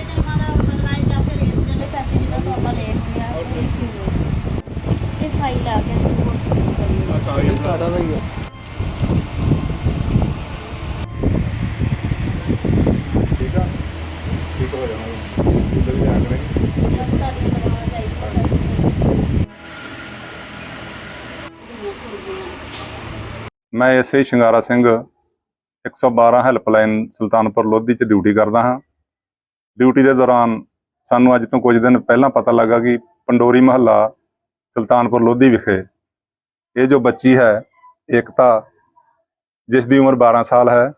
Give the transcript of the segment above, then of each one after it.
ਜਨਮਾਂ ਦਾ ਬਦਲਾਏ ਜਾਂ ਫਿਰ ਇਸ ਜਿਹੜੇ ਪੈਸੇ ਜਿਹੜਾ ਤੋਂ ਆਪਾਂ ਲਏ ਹੋਏ ਆ ਉਹ ਇਹ ਕਿਉਂ ਇਹ ਫਾਈਲ ਆ ਗਿਆ ਸਪੋਰਟ ਸਾਡਾ ਦਾ ਹੀ ਹੈ ਠੀਕ ਆ ਠੀਕ ਹੋ ਜਾਣਾ ਜਿੱਦਾਂ ਵੀ ਆਖਣੇ ਬਸ ਤੁਹਾਡੀ ਕਰਵਾ ਚਾਹੀਦੀ ਮੈਂ S A Shingara Singh 112 helpline Sultanpur Lodhi 'ਚ ਡਿਊਟੀ ਕਰਦਾ ਹਾਂ। ਡਿਊਟੀ ਦੇ ਦੌਰਾਨ ਸਾਨੂੰ ਅੱਜ ਤੋਂ ਕੁਝ ਦਿਨ ਪਹਿਲਾਂ ਪਤਾ ਲੱਗਾ ਕਿ ਪੰਡੋਰੀ ਮਹੱਲਾ ਸੁਲਤਾਨਪੁਰ ਲੋਧੀ ਵਿਖੇ ਇਹ ਜੋ ਬੱਚੀ ਹੈ, ਏਕਤਾ ਜਿਸ ਦੀ ਉਮਰ 12 ਸਾਲ ਹੈ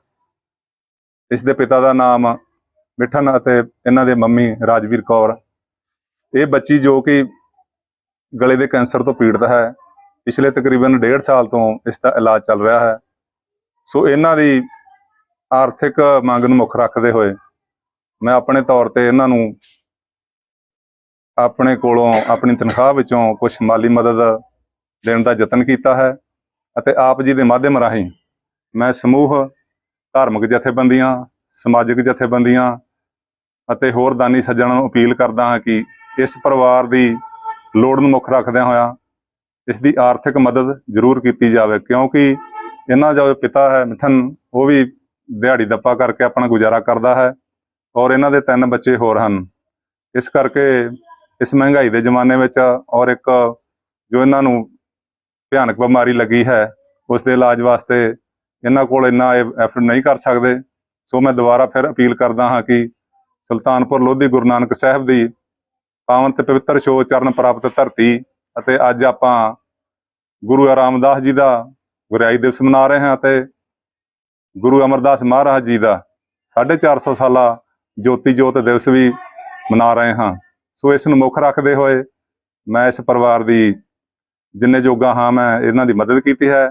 ਇਸ ਦੇ ਪਿਤਾ ਦਾ ਨਾਮ ਮਿੱਠਨ ਅਤੇ ਇਹਨਾਂ ਦੇ ਮੰਮੀ ਰਾਜਵੀਰ ਕੌਰ। ਇਹ ਬੱਚੀ ਜੋ ਕਿ ਗਲੇ ਦੇ ਕੈਂਸਰ ਤੋਂ ਪੀੜਤ ਹੈ ਪਿਛਲੇ ਤਕਰੀਬਨ 1.5 ਸਾਲ ਤੋਂ ਇਸ ਦਾ ਇਲਾਜ ਚੱਲ ਰਿਹਾ ਹੈ। ਸੋ ਇਹਨਾਂ ਦੀ ਆਰਥਿਕ ਮੰਗ ਨੂੰ ਮੁੱਖ ਰੱਖਦੇ ਹੋਏ ਮੈਂ ਆਪਣੇ ਤੌਰ ਤੇ ਇਹਨਾਂ ਨੂੰ ਆਪਣੇ ਕੋਲੋਂ ਆਪਣੀ ਤਨਖਾਹ ਵਿੱਚੋਂ ਕੁਝ ਮਾਲੀ ਮਦਦ ਦੇਣ ਦਾ ਯਤਨ ਕੀਤਾ ਹੈ ਅਤੇ ਆਪ ਜੀ ਦੇ ਮਾਧਿਅਮ ਰਾਹੀਂ ਮੈਂ ਸਮੂਹ, ਧਾਰਮਿਕ ਜਥੇਬੰਦੀਆਂ, ਸਮਾਜਿਕ ਜਥੇਬੰਦੀਆਂ ਅਤੇ ਹੋਰ ਦਾਨੀ ਸੱਜਣਾਂ ਨੂੰ ਅਪੀਲ ਕਰਦਾ ਹਾਂ ਕਿ ਇਸ ਪਰਿਵਾਰ ਦੀ ਲੋੜ ਨੂੰ ਮੁੱਖ ਰੱਖਦਿਆਂ ਹੋਇਆਂ ਇਸ ਦੀ ਆਰਥਿਕ ਮਦਦ ਜ਼ਰੂਰ ਕੀਤੀ ਜਾਵੇ, ਕਿਉਂਕਿ ਇਹਨਾਂ ਦਾ ਜੋ ਪਿਤਾ ਹੈ ਮਿਥਨ, ਉਹ ਵੀ ਦਿਹਾੜੀ ਦੱਪਾ ਕਰਕੇ ਆਪਣਾ ਗੁਜ਼ਾਰਾ ਕਰਦਾ ਹੈ ਔਰ ਇਹਨਾਂ ਦੇ ਤਿੰਨ ਬੱਚੇ ਹੋਰ ਹਨ। ਇਸ ਕਰਕੇ ਇਸ ਮਹਿੰਗਾਈ ਦੇ ਜ਼ਮਾਨੇ ਵਿੱਚ ਔਰ ਇੱਕ ਜੋ ਇਹਨਾਂ ਨੂੰ ਭਿਆਨਕ ਬਿਮਾਰੀ ਲੱਗੀ ਹੈ, ਉਸ ਦੇ ਇਲਾਜ ਵਾਸਤੇ ਇਹਨਾਂ ਕੋਲ ਇੰਨਾ ਐਫਰਟ ਨਹੀਂ ਕਰ ਸਕਦੇ। ਸੋ ਮੈਂ ਦੁਬਾਰਾ ਫਿਰ ਅਪੀਲ ਕਰਦਾ ਹਾਂ ਕਿ ਸੁਲਤਾਨਪੁਰ ਲੋਧੀ ਗੁਰੂ ਨਾਨਕ ਸਾਹਿਬ ਦੀ ਪਾਵਨ ਤੇ ਪਵਿੱਤਰ ਸ਼ੋ ਚਰਨ ਪ੍ਰਾਪਤ ਧਰਤੀ ਅਤੇ ਅੱਜ ਆਪਾਂ ਗੁਰੂ ਰਾਮਦਾਸ ਜੀ ਦਾ ਗੁਰਿਆਈ ਦਿਵਸ ਮਨਾ ਰਹੇ ਹਾਂ ਅਤੇ ਗੁਰੂ ਅਮਰਦਾਸ ਮਹਾਰਾਜ ਜੀ ਦਾ 450 ਸਾਲਾ ਜੋਤੀ ਜੋਤ ਦਿਵਸ ਵੀ ਮਨਾ ਰਹੇ ਹਾਂ। ਸੋ ਇਸ ਨੂੰ ਮੁੱਖ ਰੱਖਦੇ ਹੋਏ ਮੈਂ ਇਸ ਪਰਿਵਾਰ ਦੀ ਜਿੰਨੇ ਜੋਗਾ ਹਾਂ ਮੈਂ ਇਹਨਾਂ ਦੀ ਮਦਦ ਕੀਤੀ ਹੈ।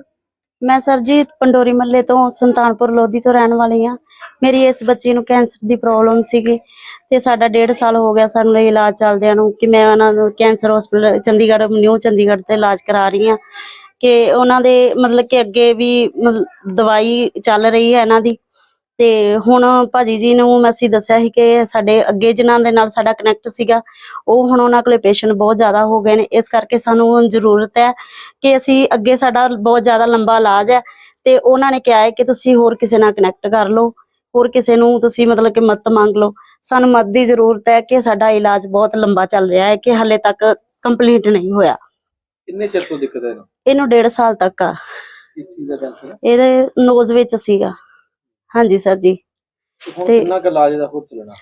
ਮੈਂ ਸਰ ਜੀ ਪੰਡੋਰੀ ਮੱਲੇ ਤੋਂ ਸੰਤਾਨਪੁਰ ਲੋਧੀ ਤੋਂ ਰਹਿਣ ਵਾਲੀ ਆ ਮੇਰੀ ਇਸ ਬੱਚੀ ਨੂੰ ਕੈਂਸਰ ਦੀ ਪ੍ਰੋਬਲਮ ਸੀਗੀ ਤੇ ਸਾਡਾ 1.5 ਸਾਲ ਹੋ ਗਿਆ ਸਾਨੂੰ ਇਲਾਜ ਚੱਲਦਿਆਂ ਨੂੰ ਕਿ ਮੈਂ ਉਹਨਾਂ ਨੂੰ cancer hospital Chandigarh New Chandigarh ਤੇ ਇਲਾਜ ਕਰਾ ਰਹੀ ਆ ਕਿ ਉਹਨਾਂ ਦੇ ਮਤਲਬ ਕਿ ਅੱਗੇ ਵੀ ਮਤਲਬ ਦਵਾਈ ਚੱਲ ਰਹੀ ਹੈ ਇਹਨਾਂ ਦੀ। ਤੇ ਹੁਣ ਭਾਜੀ ਜੀ ਨੂੰ ਅਸੀਂ ਦੱਸਿਆ ਸੀ ਕਿ ਸਾਡੇ ਅੱਗੇ ਜਿਨ੍ਹਾਂ ਦੇ ਨਾਲ ਸਾਡਾ ਕਨੈਕਟ ਸੀਗਾ ਉਹ ਹੁਣ ਉਹਨਾਂ ਕੋਲੇ ਪੇਸ਼ੈਂਟ ਬਹੁਤ ਜ਼ਿਆਦਾ ਹੋ ਗਏ ਨੇ। ਇਸ ਕਰਕੇ ਸਾਨੂੰ ਜ਼ਰੂਰਤ ਹੈ ਕਿ ਅਸੀਂ ਅੱਗੇ ਸਾਡਾ ਬਹੁਤ ਜ਼ਿਆਦਾ ਲੰਬਾ ਇਲਾਜ ਹੈ ਤੇ ਉਹਨਾਂ ਨੇ ਕਿਹਾ ਹੈ ਕਿ ਤੁਸੀਂ ਹੋਰ ਕਿਸੇ ਨਾਲ ਕਨੈਕਟ ਕਰ ਲਓ ਹੋਰ ਕਿਸੇ ਨੂੰ ਤੁਸੀਂ ਮਤਲਬ ਕਿ ਮਦਦ ਮੰਗ ਲਓ। ਸਾਨੂੰ ਮਦਦ ਦੀ ਜ਼ਰੂਰਤ ਹੈ ਕਿ ਸਾਡਾ ਇਲਾਜ ਬਹੁਤ ਲੰਬਾ ਚੱਲ ਰਿਹਾ ਹੈ ਕਿ ਹਲੇ ਤੱਕ ਕੰਪਲੀਟ ਨਹੀਂ ਹੋਇਆ। ਕਿੰਨੇ ਚਿਰ ਤੋਂ ਦਿੱਕਤ ਹੈ ਇਹਨੂੰ? ਇਹਨੂੰ 1.5 ਸਾਲ ਤੱਕ ਆ। ਇਸ ਚੀਜ਼ ਦਾ ਕੈਂਸਰ ਹੈ? ਇਹਦੇ ਨੋਜ਼ ਵਿੱਚ ਸੀਗਾ। ਹਾਂਜੀ ਸਰ ਜੀ। ਤੇ ਕਿੰਨਾ ਕੁ ਇਲਾਜ ਦਾ ਹੋਰ ਚੱਲਣਾ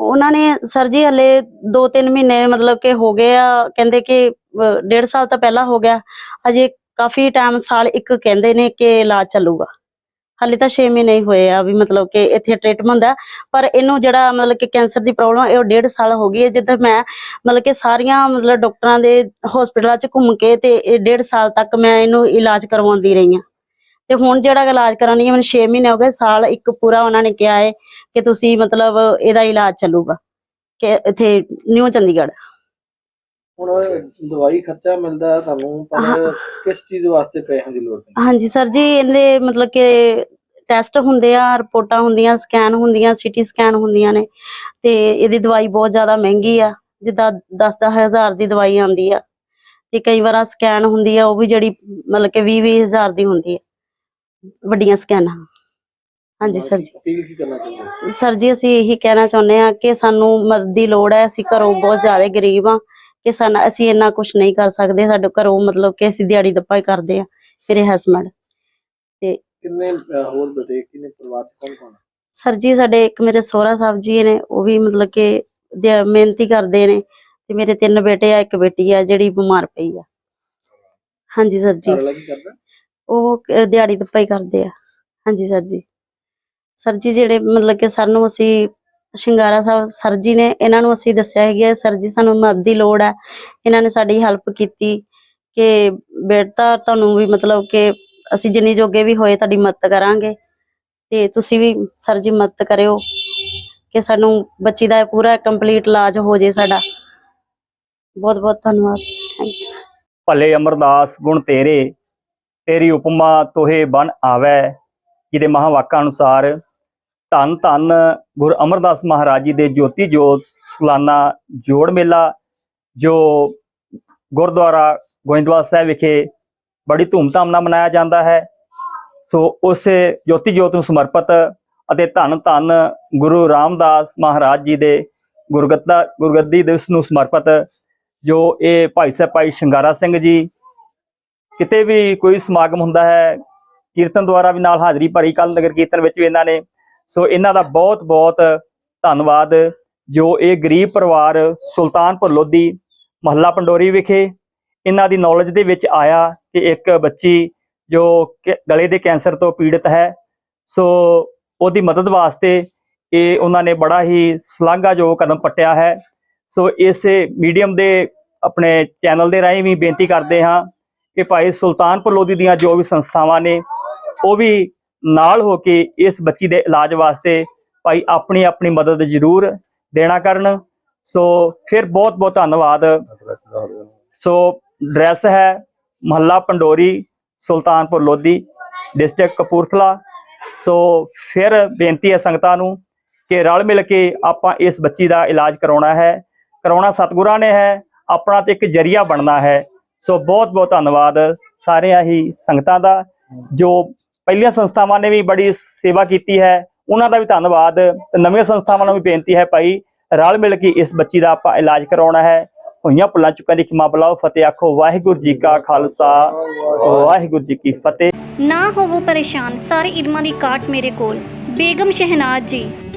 ਉਹਨਾਂ ਨੇ ਸਰ ਜੀ ਹਲੇ 2-3 ਮਹੀਨੇ ਮਤਲਬ ਕਿ ਹੋ ਗਏ ਆ। ਕਹਿੰਦੇ ਕਿ 1.5 ਸਾਲ ਤਾਂ ਪਹਿਲਾਂ ਹੋ ਗਿਆ। ਅਜੇ ਕਾਫੀ ਟਾਈਮ ਸਾਲ ਇੱਕ ਕਹਿੰਦੇ ਨੇ ਕਿ ਇਲਾਜ ਚੱਲੂਗਾ। ਹਲੇ ਤਾਂ 6 ਮਹੀਨੇ ਹੀ ਹੋਏ ਆ ਵੀ ਮਤਲਬ ਕਿ ਇੱਥੇ ਟ੍ਰੀਟਮੈਂਟ ਹੁੰਦਾ ਪਰ ਇਹਨੂੰ ਜਿਹੜਾ ਮਤਲਬ ਕਿ ਕੈਂਸਰ ਦੀ ਪ੍ਰੋਬਲਮ ਇਹ 1.5 ਸਾਲ ਹੋ ਗਈ ਹੈ। ਜਿੱਦਾਂ ਮੈਂ ਮਤਲਬ ਕਿ ਸਾਰੀਆਂ ਮਤਲਬ ਡਾਕਟਰਾਂ ਦੇ ਹਸਪੀਟਲਾਂ 'ਚ ਘੁੰਮ ਕੇ ਤੇ ਇਹ 1.5 ਸਾਲ ਤੱਕ ਮੈਂ ਇਹਨੂੰ ਇਲਾਜ ਕਰਵਾਉਂਦੀ ਰਹੀ ਹਾਂ। ਤੇ ਹੁਣ ਜਿਹੜਾ ਇਲਾਜ ਕਰਾਉਣੀ ਹੈ ਮੈਨੂੰ 6 ਮਹੀਨੇ ਹੋ ਗਏ ਸਾਲ ਇੱਕ ਪੂਰਾ ਉਹਨਾਂ ਨੇ ਕਿਹਾ ਹੈ ਕਿ ਤੁਸੀਂ ਮਤਲਬ ਇਹਦਾ ਇਲਾਜ ਚੱਲੂਗਾ ਕਿ ਇੱਥੇ ਨਿਊ ਚੰਡੀਗੜ੍ਹ। ਹੁਣ ਦਵਾਈ ਖਰਚਾ ਮਿਲਦਾ ਤੁਹਾਨੂੰ ਪਰ ਕਿਸ ਚੀਜ਼ ਵਾਸਤੇ ਪੈਸਿਆਂ ਦੀ ਲੋੜ ਹੈ ਹਾਂਜੀ ਸਰ ਜੀ ਇਹਦੇ ਮਤਲਬ ਕਿ ਟੈਸਟ ਹੁੰਦੇ ਆ ਰਿਪੋਰਟਾਂ ਹੁੰਦੀਆਂ ਸਕੈਨ ਹੁੰਦੀਆਂ ਸੀਟੀ ਸਕੈਨ ਹੁੰਦੀਆਂ ਨੇ ਤੇ ਇਹਦੀ ਦਵਾਈ ਬਹੁਤ ਜ਼ਿਆਦਾ ਮਹਿੰਗੀ ਆ ਜਿੱਦਾਂ 10 ਹਜ਼ਾਰ ਦੀ ਦਵਾਈ ਆਉਂਦੀ ਆ ਤੇ ਕਈ ਵਾਰ ਸਕੈਨ ਹੁੰਦੀ ਆ ਉਹ ਵੀ ਜਿਹੜੀ ਮਤਲਬ ਕਿ 20 ਹਜ਼ਾਰ ਦੀ ਹੁੰਦੀ ਆ। ਵੱਡੀਆਂ ਸਕੈਨਾਂ। ਹਾਂਜੀ ਸਰ ਜੀ ਅਪੀਲ ਕੀ ਕਰਨਾ ਚਾਹੁੰਦੇ ਹੋ? ਸਰ ਜੀ ਅਸੀਂ ਇਹੀ ਕਹਿਣਾ ਚਾਹੁੰਦੇ ਆ ਕਿ ਸਾਨੂੰ ਮਦਦ ਦੀ ਲੋੜ ਹੈ ਅਸੀਂ ਘਰੋਂ ਬਹੁਤ ਜ਼ਿਆਦਾ ਗਰੀਬ ਆ ਕਿ ਸਾਡਾ ਅਸੀਂ ਇੰਨਾ ਕੁਝ ਨਹੀਂ ਕਰ ਸਕਦੇ ਸਾਡੇ ਘਰੋਂ ਮਤਲਬ ਕਿ ਅਸੀਂ ਦਿਹਾੜੀ ਦੱਪਾ ਹੀ ਕਰਦੇ ਆ ਮੇਰੇ ਹਸਬੰਡ ਕਿੰਨੇ ਅਹ, ਹੋਰ ਬਤੇ ਕਿੰਨੇ ਪਰਿਵਾਰ ਚ ਕੌਣ ਕੌਣ ਹੈ? ਸਰ ਜੀ ਸਾਡੇ ਇੱਕ ਮੇਰੇ ਸਹੁਰਾ ਸਾਹਿਬ ਜੀ ਨੇ ਉਹ ਵੀ ਮਤਲਬ ਕਿ ਦਿਹਾ- ਮਿਹਨਤੀ ਕਰਦੇ ਨੇ ਤੇ ਮੇਰੇ ਤਿੰਨ ਬੇਟੇ ਆ ਇੱਕ ਬੇਟੀ ਆ ਜਿਹੜੀ ਬਿਮਾਰ ਪਈ ਆ। ਹਾਂਜੀ ਸਰ ਜੀ। ਘਰ ਵਾਲਾ ਕੀ ਕਰਦਾ? ਉਹ ਕ- ਦਿਹਾੜੀ ਦੱਪਾ ਹੀ ਕਰਦੇ ਆ। ਹਾਂਜੀ, ਸਰ ਜੀ। ਸਰ ਜੀ, ਜਿਹੜੇ ਮਤਲਬ ਕਿ ਸਰ ਨੂੰ ਅਸੀਂ ਸ਼ਿੰਗਾਰਾ ਸਾਹਿਬ ਸਰ ਜੀ ਨੇ ਇਹਨਾਂ ਨੂੰ ਅਸੀਂ ਦੱਸਿਆ ਹੈਗਾ, ਸਰ ਜੀ ਸਾਨੂੰ ਮਦਦ ਦੀ ਲੋੜ ਹੈ। ਇਹਨਾਂ ਨੇ ਸਾਡੀ ਹੈਲਪ ਕੀਤੀ ਕਿ ਬੇਟਾ ਤੁਹਾਨੂੰ ਵੀ ਮਤਲਬ ਕਿ ਅਸੀਂ ਜਿੰਨੀ ਜੋਗੇ ਵੀ ਹੋਏ ਤੁਹਾਡੀ ਮਦਦ ਕਰਾਂਗੇ ਤੇ ਤੁਸੀਂ ਵੀ ਸਰ ਜੀ ਮਦਦ ਕਰਿਓ ਕਿ ਸਾਨੂੰ ਬੱਚੀ ਦਾ ਪੂਰਾ ਕੰਪਲੀਟ ਇਲਾਜ ਹੋ ਜੇ ਸਾਡਾ। ਬਹੁਤ ਬਹੁਤ ਧੰਨਵਾਦ ਥੈਂਕ ਯੂ ਭਲੇ ਅਮਰਦਾਸ, ਗੁਣ ਤੇਰੇ। ਤੇਰੀ ਉਪਮਾ ਤੋਹੇ ਬਨ ਆਵੈ, ਜਿਹਦੇ ਮਹਾਵਾਕਾਂ ਅਨੁਸਾਰ ਧੰਨ ਧੰਨ ਗੁਰ ਅਮਰਦਾਸ ਮਹਾਰਾਜ ਜੀ ਦੇ ਜੋਤੀ ਜੋਤ ਸਲਾਨਾ ਜੋੜ ਮੇਲਾ, ਜੋ ਗੁਰਦੁਆਰਾ ਗੋਇੰਦਵਾਲ ਸਾਹਿਬ ਵਿਖੇ ਬੜੀ ਧੂਮਧਾਮ ਨਾਲ ਮਨਾਇਆ ਜਾਂਦਾ ਹੈ। ਸੋ ਉਸ ਜੋਤੀ ਜੋਤ ਨੂੰ ਸਮਰਪਿਤ ਅਤੇ ਧੰਨ ਧੰਨ ਗੁਰੂ ਰਾਮਦਾਸ ਮਹਾਰਾਜ ਜੀ ਦੇ ਗੁਰਗੱਦਾ, ਗੁਰਗੱਦੀ ਦਿਵਸ ਨੂੰ ਸਮਰਪਿਤ ਜੋ ਇਹ ਭਾਈ ਸਾਹਿਬ ਭਾਈ ਸ਼ਿੰਗਾਰਾ ਸਿੰਘ ਜੀ ਕਿਤੇ ਵੀ ਕੋਈ ਸਮਾਗਮ ਹੁੰਦਾ ਹੈ, ਕੀਰਤਨ ਦੁਆਰਾ ਵੀ ਨਾਲ ਹਾਜ਼ਰੀ ਭਰੀ ਕੱਲ ਨਗਰ ਕੀਰਤਨ ਵਿੱਚ ਵੀ ਇਹਨਾਂ ਨੇ। ਸੋ ਇਹਨਾਂ ਦਾ ਬਹੁਤ ਬਹੁਤ ਧੰਨਵਾਦ, ਜੋ ਇਹ ਗਰੀਬ ਪਰਿਵਾਰ ਸੁਲਤਾਨਪੁਰ ਲੋਧੀ ਮਹੱਲਾ ਪੰਡੋਰੀ ਵਿਖੇ ਇਹਨਾਂ ਦੀ ਨੌਲੇਜ ਦੇ ਵਿੱਚ ਆਇਆ ਕਿ ਇੱਕ ਬੱਚੀ ਜੋ ਗਲੇ ਦੇ ਕੈਂਸਰ ਤੋਂ ਪੀੜਤ ਹੈ। ਸੋ ਉਹਦੀ ਮਦਦ ਵਾਸਤੇ ਇਹ ਉਹਨਾਂ ਨੇ ਬੜਾ ਹੀ ਸ਼ਲਾਘਾਯੋਗ ਕਦਮ ਪੱਟਿਆ ਹੈ। ਸੋ ਇਸੇ ਮੀਡੀਅਮ ਦੇ ਆਪਣੇ ਚੈਨਲ ਦੇ ਰਾਹੀਂ ਵੀ ਬੇਨਤੀ ਕਰਦੇ ਹਾਂ ਕਿ ਭਾਈ ਸੁਲਤਾਨਪੁਰ ਲੋਧੀ ਦੀਆਂ ਜੋ ਵੀ ਸੰਸਥਾਵਾਂ ਨੇ, ਉਹ ਵੀ ਨਾਲ ਹੋ ਕੇ ਇਸ ਬੱਚੀ ਦੇ ਇਲਾਜ ਵਾਸਤੇ ਭਾਈ ਆਪਣੀ ਆਪਣੀ ਮਦਦ ਜ਼ਰੂਰ ਦੇਣਾ ਕਰਨ। ਸੋ ਫਿਰ ਬਹੁਤ ਬਹੁਤ ਧੰਨਵਾਦ। ਸੋ ਡਰੈਸ ਹੈ ਮਹੱਲਾ ਪੰਡੋਰੀ, ਸੁਲਤਾਨਪੁਰ ਲੋਧੀ, ਡਿਸਟ੍ਰਿਕਟ ਕਪੂਰਥਲਾ। ਸੋ ਫਿਰ ਬੇਨਤੀ ਹੈ ਸੰਗਤਾਂ ਨੂੰ ਕਿ ਰਲ ਮਿਲ ਕੇ ਆਪਾਂ ਇਸ ਬੱਚੀ ਦਾ ਇਲਾਜ ਕਰਾਉਣਾ ਹੈ। ਕਰਾਉਣਾ ਸਤਿਗੁਰਾਂ ਨੇ ਹੈ, ਆਪਣਾ ਤੇ ਇੱਕ ਜਰੀਆ ਬਣਨਾ ਹੈ। ਸੋ ਬਹੁਤ ਬਹੁਤ ਧੰਨਵਾਦ ਸਾਰਿਆਂ ਹੀ ਸੰਗਤਾਂ ਦਾ, ਜੋ ਪਹਿਲੀਆਂ ਸੰਸਥਾਵਾਂ ਨੇ ਵੀ ਬੜੀ ਸੇਵਾ ਕੀਤੀ ਹੈ, ਉਹਨਾਂ ਦਾ ਵੀ ਧੰਨਵਾਦ ਤੇ ਨਵੀਆਂ ਸੰਸਥਾਵਾਂ ਨੂੰ ਵੀ ਬੇਨਤੀ ਹੈ ਭਾਈ, ਰਲ ਮਿਲ ਕੇ ਇਸ ਬੱਚੀ ਦਾ ਆਪਾਂ ਇਲਾਜ ਕਰਾਉਣਾ ਹੈ। ਹੋਈਆਂ ਭੁੱਲਾਂ ਚੁੱਕਾਂ ਦੀ ਖਿਮਾ ਬੁਲਾਓ, ਫਤਿਹ ਆਖੋ, ਵਾਹਿਗੁਰੂ ਜੀ ਕਾ ਖਾਲਸਾ, ਵਾਹਿਗੁਰੂ ਜੀ ਕੀ ਫਤਿਹ। ਨਾ ਹੋਵੋ ਪਰੇਸ਼ਾਨ, ਸਾਰੇ ਇਲਮਾਂ ਦੀ ਕਾਟ ਮੇਰੇ ਕੋਲ। ਬੇਗਮ ਸ਼ਹਿਨਾਜ਼ ਜੀ।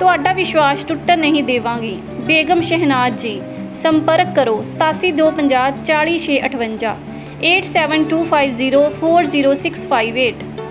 ਤੁਹਾਡਾ ਵਿਸ਼ਵਾਸ ਟੁੱਟਣ ਨਹੀਂ ਦੇਵਾਂਗੀ। ਬੇਗਮ ਸ਼ਹਿਨਾਜ਼ ਜੀ ਸੰਪਰਕ ਕਰੋ 8725 40658 8725040658